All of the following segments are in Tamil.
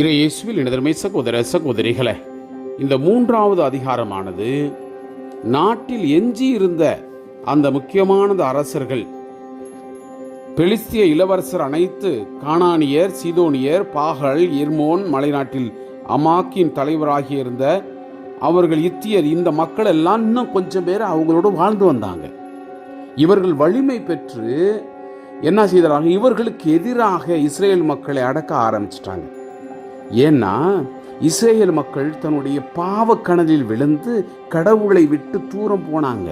இறை இயேசுவில் எனதருமை சகோதர சகோதரிகளை இந்த மூன்றாவது அதிகாரமானது நாட்டில் எஞ்சியிருந்த அந்த முக்கியமானது அரசர்கள் பெலிஸ்திய இளவரசர் அனைத்து காணானியர் சீதோனியர் பாகல் எர்மோன் மலைநாட்டில் அமாக்கின் தலைவராகி இருந்த அவர்கள் இத்தியர் இந்த மக்கள் எல்லாம் இன்னும் கொஞ்சம் பேர் அவங்களோட வாழ்ந்து வந்தாங்க. இவர்கள் வலிமை பெற்று என்ன செய்தாங்க இவர்களுக்கு எதிராக இஸ்ரேல் மக்களை அடக்க ஆரம்பிச்சிட்டாங்க. ஏன்னா இஸ்ரேல் மக்கள் தன்னுடைய பாவக்கணலில் விழுந்து கடவுளை விட்டு தூரம் போனாங்க.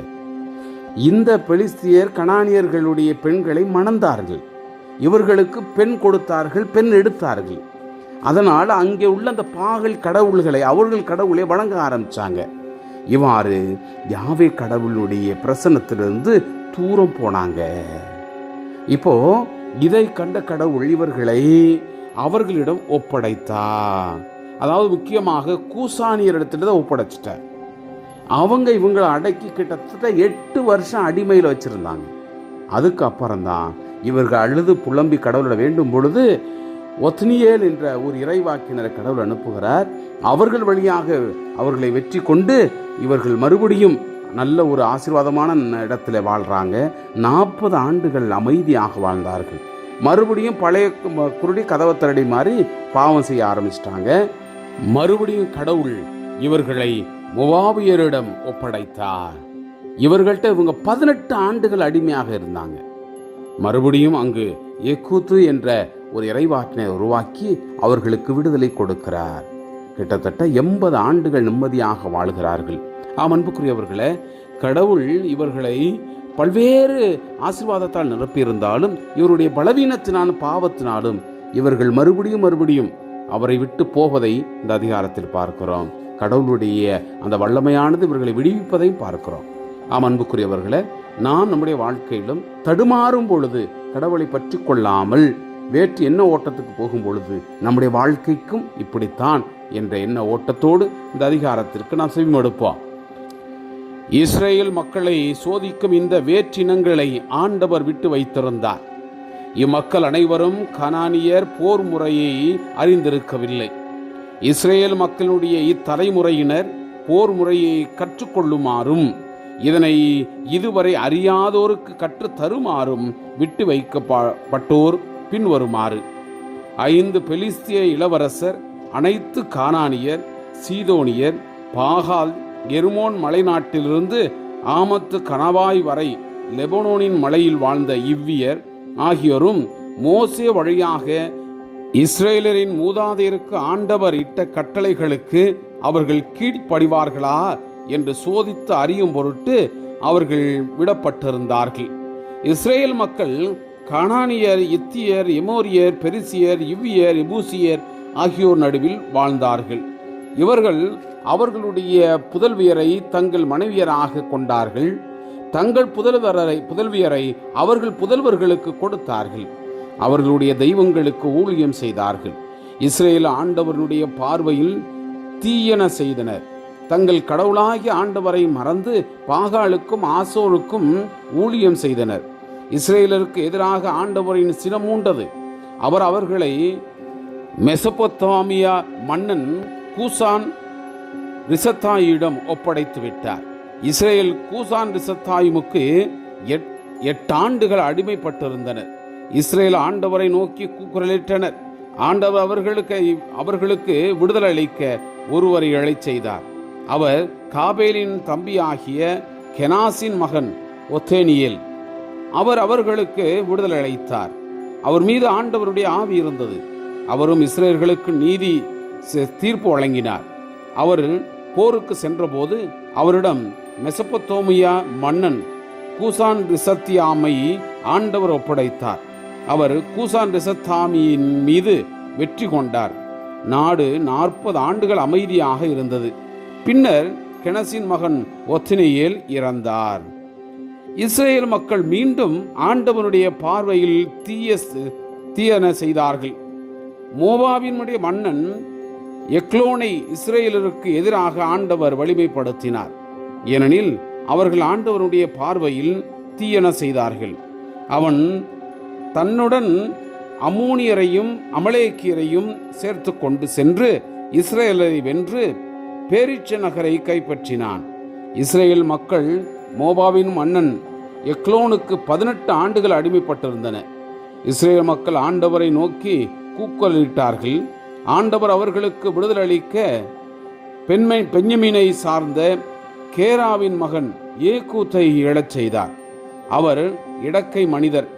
இந்த பெலிஸ்தியர் கனானியர்களுடைய பெண்களை மணந்தார்கள். இவர்களுக்கு பெண் கொடுத்தார்கள் பெண் எடுத்தார்கள். அதனால் அங்கே உள்ள அந்த பாகல் கடவுள்களை அவர்கள் கடவுளை வணங்க ஆரம்பித்தாங்க இவ்வாறு யாவே கடவுளுடைய பிரசனத்திலிருந்து தூரம் போனாங்க. இப்போ இதை கண்ட கடவுள் இவர்களை அவர்களிடம் ஒப்படைத்தார். அதாவது முக்கியமாக கூசானியரிடத்துல தான் ஒப்படைச்சிட்டார். அவங்க இவங்களை அடக்கி கிட்டத்தட்ட எட்டு வருஷம் அடிமையில் வச்சுருந்தாங்க. அதுக்கப்புறம்தான் இவர்கள் அழுது புலம்பி கடவுளிட வேண்டும் பொழுது ஒத்னியேல் என்ற ஒரு இறைவாக்கினரை கடவுள் அனுப்புகிறார். அவர்கள் வழியாக அவர்களை வெற்றி கொண்டு இவர்கள் மறுபடியும் நல்ல ஒரு ஆசீர்வாதமான இடத்துல வாழ்கிறாங்க நாற்பது ஆண்டுகள் அமைதியாக வாழ்ந்தார்கள். மறுபடியும் பழைய குருடி கதவை திரடி மாதிரி பாவம் செய்ய ஆரம்பிச்சிட்டாங்க. மறுபடியும் கடவுள் இவர்களை முவாபியரிடம் ஒப்படைத்தார். இவர்கள்ட்ட இவங்க பதினெட்டு ஆண்டுகள் அடிமையாக இருந்தாங்க. மறுபடியும் அங்கு எக்கூத்து என்ற ஒரு இறைவாற்றினை உருவாக்கி அவர்களுக்கு விடுதலை கொடுக்கிறார். கிட்டத்தட்ட எண்பது ஆண்டுகள் நிம்மதியாக வாழ்கிறார்கள். ஆம் அன்புக்குரியவர்களே கடவுள் இவர்களை பல்வேறு ஆசீர்வாதத்தால் நிரப்பியிருந்தாலும் இவருடைய பலவீனத்தினாலும் பாவத்தினாலும் இவர்கள் மறுபடியும் மறுபடியும் அவரை விட்டு போவதை இந்த அதிகாரத்தில் பார்க்கிறோம். கடவுளுடைய அந்த வல்லமையானது இவர்களை விடுவிப்பதையும் பார்க்கிறோம். ஆம் அன்புக்குரியவர்களை நாம் நம்முடைய வாழ்க்கையிலும் தடுமாறும் பொழுது கடவுளை பற்றி கொள்ளாமல் வேற்று என்ன ஓட்டத்துக்கு போகும் பொழுது நம்முடைய வாழ்க்கைக்கும் இப்படித்தான் என்ற எண்ண ஓட்டத்தோடு இந்த அதிகாரத்திற்கு நாம் செவிமடுப்போம். இஸ்ரேல் மக்களை சோதிக்கும் இந்த வேற்றினங்களை ஆண்டவர் விட்டு வைத்திருந்தார். இம்மக்கள் அனைவரும் கனானியர் போர் முறையை அறிந்திருக்கவில்லை. இஸ்ரேல் மக்களுடைய இத்தலைமுறையினர் போர் முறையை கற்றுக்கொள்ளுமாறும் இதனை இதுவரை அறியாதோருக்கு கற்று தருமாறும் விட்டு வைக்கப்பட்டோர் பின்வருமாறு. ஐந்து பெலிஸ்திய இளவரசர் அனைத்து கானானியர் சீதோனியர் பாகால் எருமோன் மலைநாட்டிலிருந்து ஆமத்து கணவாய் வரை லெபனோனின் மலையில் வாழ்ந்த இவ்வியர் ஆகியோரும் மோசே வழியாக இஸ்ரேலரின் மூதாதையருக்கு ஆண்டவர் இட்ட கட்டளைகளுக்கு அவர்கள் கீழ்ப்படிவார்களா என்று சோதித்து அறியும் பொருட்டு அவர்கள் விடப்பட்டிருந்தார்கள். இஸ்ரேல் மக்கள் கனானியர் இத்தியர் எமோரியர் பெரிசியர் இவ்வியர் இபூசியர் ஆகியோர் நடுவில் வாழ்ந்தார்கள். இவர்கள் அவர்களுடைய புதல்வியரை தங்கள் மனைவியராக கொண்டார்கள். தங்கள் புதல்வரை புதல்வியரை அவர்கள் புதல்வர்களுக்கு கொடுத்தார்கள். அவர்களுடைய தெய்வங்களுக்கு ஊழியம் செய்தார்கள். இஸ்ரேல் ஆண்டவருடைய பார்வையில் தீயன செய்தனர். தங்கள் கடவுளாகிய ஆண்டவரை மறந்து பாகாலுக்கும் ஆசோருக்கும் ஊழியம் செய்தனர். இஸ்ரேலருக்கு எதிராக ஆண்டவரின் சினம் மூண்டது அவர் அவர்களை மெசபொத்தாமியா மன்னன் கூசான் ரிசத்தாயிடம் ஒப்படைத்து விட்டார். இஸ்ரேல் கூசான் ரிசத்தாயுமுக்கு எட் எட்டாண்டுகள் அடிமைப்பட்டிருந்தனர் இஸ்ரேல் ஆண்டவரை நோக்கி கூக்குரலிட்டனர். ஆண்டவர் அவர்களுக்கு அவர்களுக்கு விடுதலை அளிக்க ஒருவரை எழச் செய்தார். அவர் காபேலின் தம்பியாகிய கெனாசின் மகன் ஒத்தேனியேல். அவர் அவர்களுக்கு விடுதலை அளித்தார். அவர் மீது ஆண்டவருடைய ஆவி இருந்தது. அவரும் இஸ்ரேல்களுக்கு நீதி தீர்ப்பு வழங்கினார். அவர் போருக்கு சென்றபோது அவரிடம் மெசப்பத்தோமியா மன்னன் கூசான் ரிசத்தியாமை ஆண்டவர் ஒப்படைத்தார். அவர் கூசான் ரிசத்தாமியின் மீது வெற்றி கொண்டார். நாடு நாற்பது ஆண்டுகள் அமைதியாக இருந்தது. பின்னர் கெனசின் மகன் ஒத்தினியேல் இறந்தார். இஸ்ரேல் மக்கள் மீண்டும் ஆண்டவனுடைய பார்வையில் தீய தீயன செய்தார்கள். மோவாவினுடைய மன்னன் எக்லோனை இஸ்ரேலருக்கு எதிராக ஆண்டவர் வலிமைப்படுத்தினார். ஏனெனில் அவர்கள் ஆண்டவருடைய பார்வையில் தீயன செய்தார்கள். அவன் தன்னுடன் அம்மோனியரையும் அமலேக்கியரையும் சேர்த்து கொண்டு சென்று இஸ்ரேலரை வென்று பேரிச்ச நகரை கைப்பற்றினான். இஸ்ரேல் மக்கள் மோபாவின் மன்னன் எக்லோனுக்கு பதினெட்டு ஆண்டுகள் அடிமைப்பட்டிருந்தன. இஸ்ரேல் மக்கள் ஆண்டவரை நோக்கி கூக்கலிட்டார்கள் ஆண்டவர் அவர்களுக்கு விடுதலை அளிக்க பெண்மை பெஞ்சமீனை சார்ந்த கேராவின் மகன் ஏகூத்தை எழச் செய்தார். அவர் இடக்கை மனிதர்.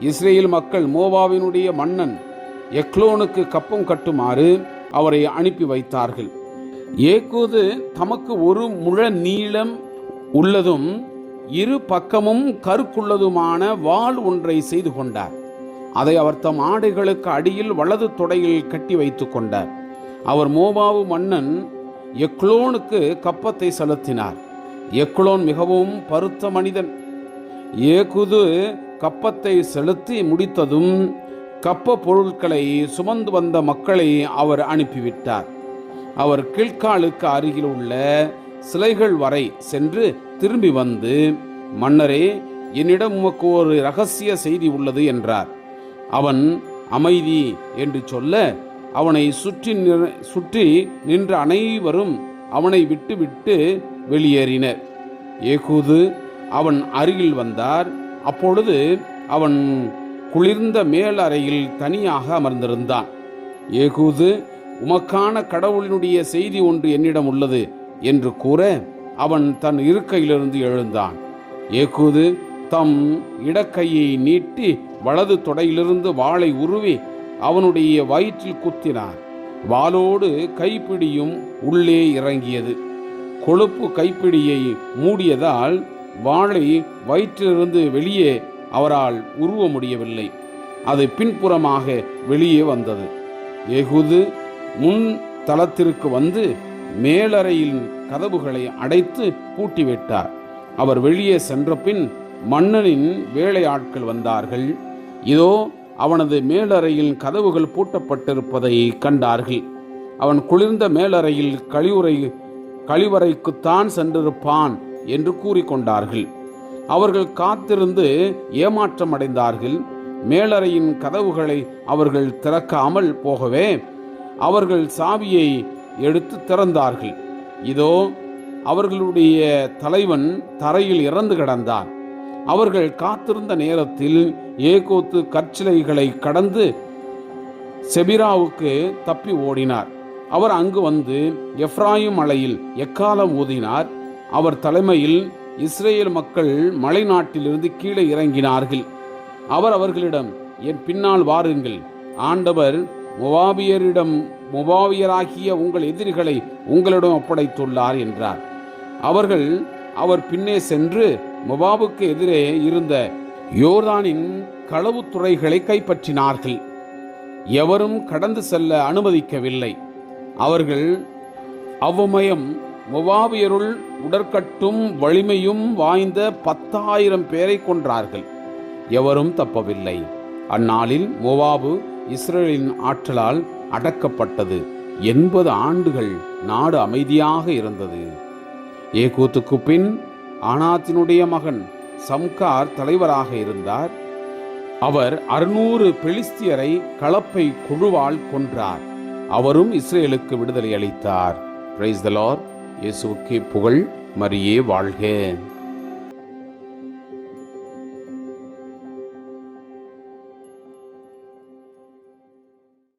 இஸ்ரேல் மக்கள் மோவாவினுடைய மன்னன் எக்லோனுக்கு கப்பம் கட்டுமாறு அவரை அனுப்பி வைத்தார்கள். ஏகூது தமக்கு ஒரு முழ நீளம் உள்ளதும் இரு பக்கமும் கருக்குள்ளதுமான வாள் ஒன்றை செய்து கொண்டார். அதை அவர் தம் ஆடைகளுக்கு அடியில் வலது தொடையில் கட்டி வைத்து கொண்டார். அவர் மோபாவு மன்னன் எக்லோனுக்கு கப்பத்தை செலுத்தினார். எக்லோன் மிகவும் பருத்த மனிதன். ஏகுது கப்பத்தை செலுத்தி முடித்ததும் கப்ப பொருட்களை சுமந்து வந்த மக்களை அவர் அனுப்பிவிட்டார். அவர் கீழ்காலுக்கு அருகில் உள்ள சிலைகள் வரை சென்று திரும்பி வந்து மன்னரே என்னிடம் உமக்கு ஒரு ரகசிய செய்தி உள்ளது என்றார். அவன் அமைதி என்று சொல்ல அவனை சுற்றி நிற- சுற்றி நின்ற அனைவரும் அவனை விட்டு விட்டு வெளியேறினர். ஏகூது அவன் அருகில் வந்தார். அப்பொழுது அவன் குளிர்ந்த மேல் அறையில் தனியாக அமர்ந்திருந்தான். ஏகூது உமக்கான கடவுளினுடைய செய்தி ஒன்று என்னிடம் உள்ளது என்று கூற அவன் தன் இருக்கையிலிருந்து எழுந்தான். ஏகூது தம் இடக்கையை நீட்டி வலது தொடையிலிருந்து வாளை உருவி அவனுடைய வயிற்றில் குத்தினார். வாளோடு கைப்பிடியும் உள்ளே இறங்கியது. கொழுப்பு கைப்பிடியை மூடியதால் வாளை வயிற்றிலிருந்து வெளியே அவரால் உருவ முடியவில்லை. அது பின்புறமாக வெளியே வந்தது. எகுது முன் தளத்திற்கு வந்து மேலறையின் கதவுகளை அடைத்து பூட்டிவிட்டார். அவர் வெளியே சென்ற பின் மன்னனின் வேலையாட்கள் வந்தார்கள். இதோ அவனது மேலறையில் கதவுகள் பூட்டப்பட்டிருப்பதை கண்டார்கள். அவன் குளிர்ந்த மேலறையில் கழிவுறை கழிவறைக்குத்தான் சென்றிருப்பான் என்று கூறிக்கொண்டார்கள். அவர்கள் காத்திருந்து ஏமாற்றம் அடைந்தார்கள். மேலறையின் கதவுகளை அவர்கள் திறக்காமல் போகவே அவர்கள் சாவியை எடுத்து திறந்தார்கள். இதோ அவர்களுடைய தலைவன் தரையில் இறந்து கிடந்தான். அவர்கள் காத்திருந்த நேரத்தில் ஏகோத்து கற்சிலைகளை கடந்து செபிராவுக்கு தப்பி ஓடினார். அவர் அங்கு வந்து எஃப்ராயும் மலையில் எக்காலம் ஊதினார். அவர் தலைமையில் இஸ்ரேல் மக்கள் மலை நாட்டிலிருந்து கீழே இறங்கினார்கள். அவர் அவர்களிடம் என் பின்னால் வாருங்கள். ஆண்டவர் முவாபியரிடம் முபாவியராகிய உங்கள் எதிரிகளை உங்களிடம் ஒப்படைத்துள்ளார் என்றார். அவர்கள் அவர் பின்னே சென்று மொபாபுக்கு எதிரே இருந்த யோர்தானின் களவுத்துறைகளை கைப்பற்றினார்கள். எவரும் கடந்து செல்ல அனுமதிக்கவில்லை. அவர்கள் அவ்வமயம் மொவாபியருள் உடற்கட்டும் வலிமையும் வாய்ந்த பத்தாயிரம் பேரை கொன்றார்கள். எவரும் தப்பவில்லை. அந்நாளில் மொவாபு இஸ்ரேலின் ஆற்றலால் அடக்கப்பட்டது. எண்பது ஆண்டுகள் நாடு அமைதியாக இருந்தது. ஏகூத்துக்கு பின் ஆனாத்தினுடைய மகன் சம்கார் தலைவராக இருந்தார். அவர் அறுநூறு பெலிஸ்தியரை கலப்பை குழுவால் கொன்றார். அவரும் இஸ்ரேலுக்கு விடுதலை அளித்தார். பிரைஸ் த லார்ட் புகழ் மரியே வாழ்க.